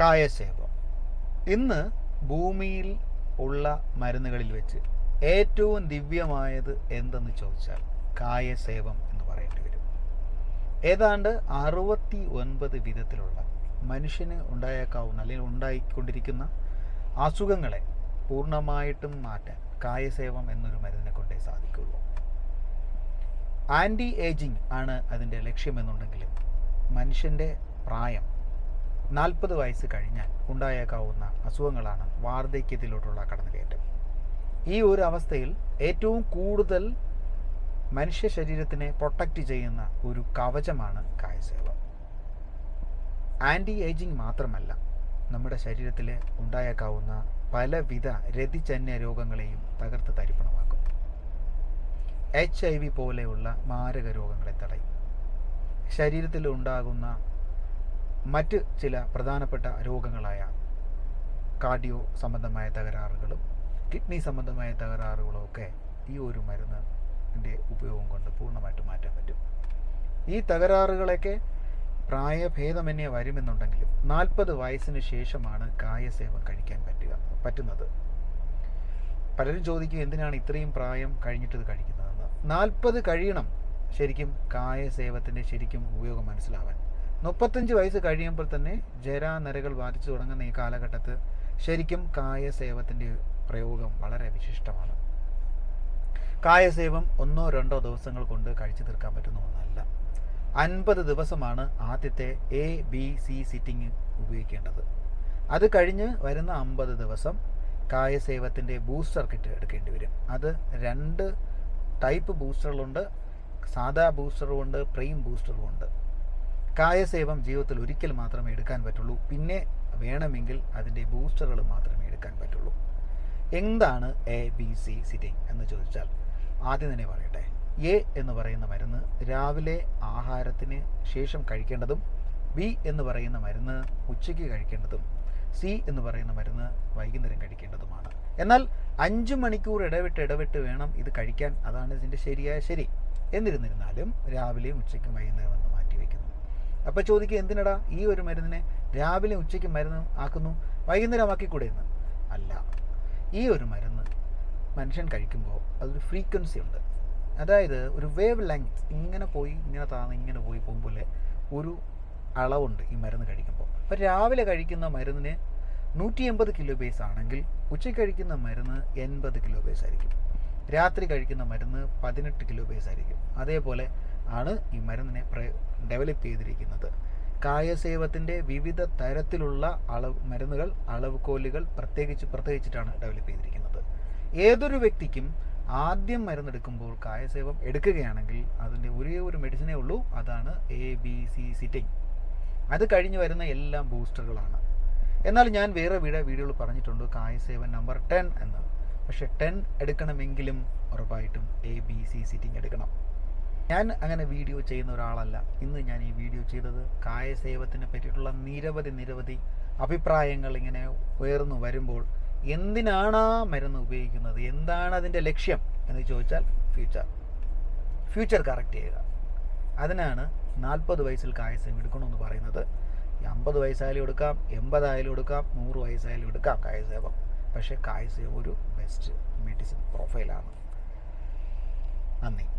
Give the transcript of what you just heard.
കായസേവം ഇന്ന് ഭൂമിയിൽ ഉള്ള മരുന്നുകളിൽ വെച്ച് ഏറ്റവും ദിവ്യമായത് എന്തെന്ന് ചോദിച്ചാൽ കായസേവം എന്ന് പറയേണ്ടി വരും. ഏതാണ്ട് അറുപത്തി ഒൻപത് വിധത്തിലുള്ള മനുഷ്യന് ഉണ്ടായേക്കാവുന്ന അല്ലെങ്കിൽ ഉണ്ടായിക്കൊണ്ടിരിക്കുന്ന അസുഖങ്ങളെ പൂർണമായിട്ടും മാറ്റാൻ കായസേവം എന്നൊരു മരുന്നിനെ കൊണ്ടേ സാധിക്കുള്ളൂ. ആന്റി ഏജിങ് ആണ് അതിന്റെ ലക്ഷ്യമെന്നുണ്ടെങ്കിലും മനുഷ്യന്റെ പ്രായം നാൽപ്പത് വയസ്സ് കഴിഞ്ഞാൽ ഉണ്ടായേക്കാവുന്ന അസുഖങ്ങളാണ് വാർദ്ധക്യത്തിലോട്ടുള്ള കടന്നുകയറ്റം. ഈ ഒരു അവസ്ഥയിൽ ഏറ്റവും കൂടുതൽ മനുഷ്യ ശരീരത്തിനെ പ്രൊട്ടക്റ്റ് ചെയ്യുന്ന ഒരു കവചമാണ് കായസേവ. ആന്റി ഏജിങ് മാത്രമല്ല നമ്മുടെ ശരീരത്തിൽ ഉണ്ടായേക്കാവുന്ന പലവിധ രതിജന്യ രോഗങ്ങളെയും തകർത്ത് തരിപ്പണമാക്കും. എച്ച് ഐ വി പോലെയുള്ള മാരക രോഗങ്ങളെ തടയും. ശരീരത്തിൽ ഉണ്ടാകുന്ന മറ്റ് ചില പ്രധാനപ്പെട്ട രോഗങ്ങളായ കാർഡിയോ സംബന്ധമായ തകരാറുകളും കിഡ്നി സംബന്ധമായ തകരാറുകളും ഒക്കെ ഈ ഒരു മരുന്നിന്റെ ഉപയോഗം കൊണ്ട് പൂർണമായിട്ട് മാറ്റാൻ പറ്റും. ഈ തകരാറുകളൊക്കെ പ്രായഭേദമന്യേ വരുമെന്നുണ്ടെങ്കിലും നാൽപ്പത് വയസ്സിന് ശേഷമാണ് കായസേവം കഴിക്കാൻ പറ്റുക പറ്റുന്നത്. പലരും ചോദിക്കും എന്തിനാണ് ഇത്രയും പ്രായം കഴിഞ്ഞിട്ട് ഇത് കഴിക്കുന്നതെന്ന്? നാൽപ്പത് കഴിയണം ശരിക്കും കായസേവത്തിന്റെ ശരിക്കും ഉപയോഗം മനസ്സിലാവാൻ. മുപ്പത്തഞ്ച് വയസ്സ് കഴിയുമ്പോൾ തന്നെ ജരാനരകൾ ബാധിച്ചു തുടങ്ങുന്ന ഈ കാലഘട്ടത്ത് ശരിക്കും കായസേവത്തിന്റെ പ്രയോഗം വളരെ വിശിഷ്ടമാണ്. കായസേവം ഒന്നോ രണ്ടോ ദിവസങ്ങൾ കൊണ്ട് കഴിച്ചു തീർക്കാൻ പറ്റുന്ന ഒന്നല്ല. അൻപത് ദിവസമാണ് ആദ്യത്തെ എ ബി സി സിറ്റിംഗ് ഉപയോഗിക്കേണ്ടത്. അത് കഴിഞ്ഞ് വരുന്ന അമ്പത് ദിവസം കായസേവത്തിന്റെ ബൂസ്റ്റർ കിറ്റ് എടുക്കേണ്ടി വരും. അത് രണ്ട് ടൈപ്പ് ബൂസ്റ്ററുകളുണ്ട് സാധാ ബൂസ്റ്ററും ഉണ്ട് പ്രീം ബൂസ്റ്ററും ഉണ്ട് കായസേവം ജീവിതത്തിൽ ഒരിക്കൽ മാത്രമേ എടുക്കാൻ പറ്റുള്ളൂ. പിന്നെ വേണമെങ്കിൽ അതിന്റെ ബൂസ്റ്ററുകൾ മാത്രമേ എടുക്കാൻ പറ്റുള്ളൂ. എന്താണ് എ ബി സി സിറ്റിംഗ് എന്ന് ചോദിച്ചാൽ ആദ്യം തന്നെ പറയട്ടെ. എ എന്ന് പറയുന്ന മരുന്ന് രാവിലെ ആഹാരത്തിന് ശേഷം കഴിക്കേണ്ടതും ബി എന്ന് പറയുന്ന മരുന്ന് ഉച്ചയ്ക്ക് കഴിക്കേണ്ടതും സി എന്ന് പറയുന്ന മരുന്ന് വൈകുന്നേരം കഴിക്കേണ്ടതുമാണ്. എന്നാൽ അഞ്ച് മണിക്കൂർ ഇടവിട്ട് ഇടവിട്ട് വേണം ഇത് കഴിക്കാൻ. അതാണ് ഇതിന്റെ ശരിയായ ശരി. എന്നിരുന്നിരുന്നാലും രാവിലെയും ഉച്ചയ്ക്കും വൈകുന്നേരം എന്ന് മാറ്റി വയ്ക്കുന്നു. അപ്പോൾ ചോദിക്കുക എന്തിനടാ ഈ ഒരു മരുന്നിനെ രാവിലെ ഉച്ചയ്ക്ക് മരുന്ന് ആക്കുന്നു വൈകുന്നേരം ആക്കിക്കൂടെ എന്ന്? അല്ല. ഈ ഒരു മരുന്ന് മനുഷ്യൻ കഴിക്കുമ്പോൾ അതൊരു ഫ്രീക്വൻസി ഉണ്ട്. അതായത് ഒരു വേവ് ലെങ്ത് ഇങ്ങനെ പോയി ഇങ്ങനെ താന്ന് ഇങ്ങനെ പോയി പോകുമ്പോൾ ഒരു അളവുണ്ട് ഈ മരുന്ന് കഴിക്കുമ്പോൾ. അപ്പോൾ രാവിലെ കഴിക്കുന്ന മരുന്നിന് നൂറ്റി എൺപത് കിലോ ബേസ് ആണെങ്കിൽ ഉച്ചയ്ക്ക് കഴിക്കുന്ന മരുന്ന് എൺപത് കിലോ ബേസ് ആയിരിക്കും. രാത്രി കഴിക്കുന്ന മരുന്ന് പതിനെട്ട് കിലോ ബേസ് ആയിരിക്കും. അതേപോലെ ആണ് ഈ മരുന്നിനെ ഡെവലപ്പ് ചെയ്തിരിക്കുന്നത്. കായസേവത്തിന്റെ വിവിധ തരത്തിലുള്ള അളവ് മരുന്നുകൾ അളവുകോലുകൾ പ്രത്യേകിച്ച് പ്രത്യേകിച്ചിട്ടാണ് ഡെവലപ്പ് ചെയ്തിരിക്കുന്നത്. ഏതൊരു വ്യക്തിക്കും ആദ്യം മരുന്നെടുക്കുമ്പോൾ കായസേവം എടുക്കുകയാണെങ്കിൽ അതിന്റെ ഒരേ ഒരു മെഡിസിനേ ഉള്ളൂ അതാണ് എ ബി സി സിറ്റിംഗ് അത് കഴിഞ്ഞ് വരുന്ന എല്ലാം ബൂസ്റ്ററുകളാണ്. എന്നാൽ ഞാൻ വേറെ വീടെ വീഡിയോയിൽ പറഞ്ഞിട്ടുണ്ട് കായസേവൻ നമ്പർ ടെൻ എന്ന്. പക്ഷേ ടെൻ എടുക്കണമെങ്കിലും ഉറപ്പായിട്ടും എ ബി സി സിറ്റിംഗ് എടുക്കണം. ഞാൻ അങ്ങനെ വീഡിയോ ചെയ്യുന്ന ഒരാളല്ല. ഇന്ന് ഞാൻ ഈ വീഡിയോ ചെയ്തത് കായസേവത്തിനെ പറ്റിയിട്ടുള്ള നിരവധി നിരവധി അഭിപ്രായങ്ങൾ ഇങ്ങനെ ഉയർന്നു വരുമ്പോൾ എന്തിനാണ് ആ മരുന്ന് ഉപയോഗിക്കുന്നത്? എന്താണ് അതിന്റെ ലക്ഷ്യം എന്ന് ചോദിച്ചാൽ ഫ്യൂച്ചർ ഫ്യൂച്ചർ കറക്റ്റ് ചെയ്യുക. അതിനാണ് നാൽപ്പത് വയസ്സിൽ കായസേവം എടുക്കണമെന്ന് പറയുന്നത്. അമ്പത് വയസ്സായാലും എടുക്കാം എൺപതായാലും എടുക്കാം നൂറ് വയസ്സായാലും എടുക്കാം കായസേവം. പക്ഷേ കായസേവം ഒരു ബെസ്റ്റ് മെഡിസിൻ പ്രൊഫൈലാണ് നന്ദി.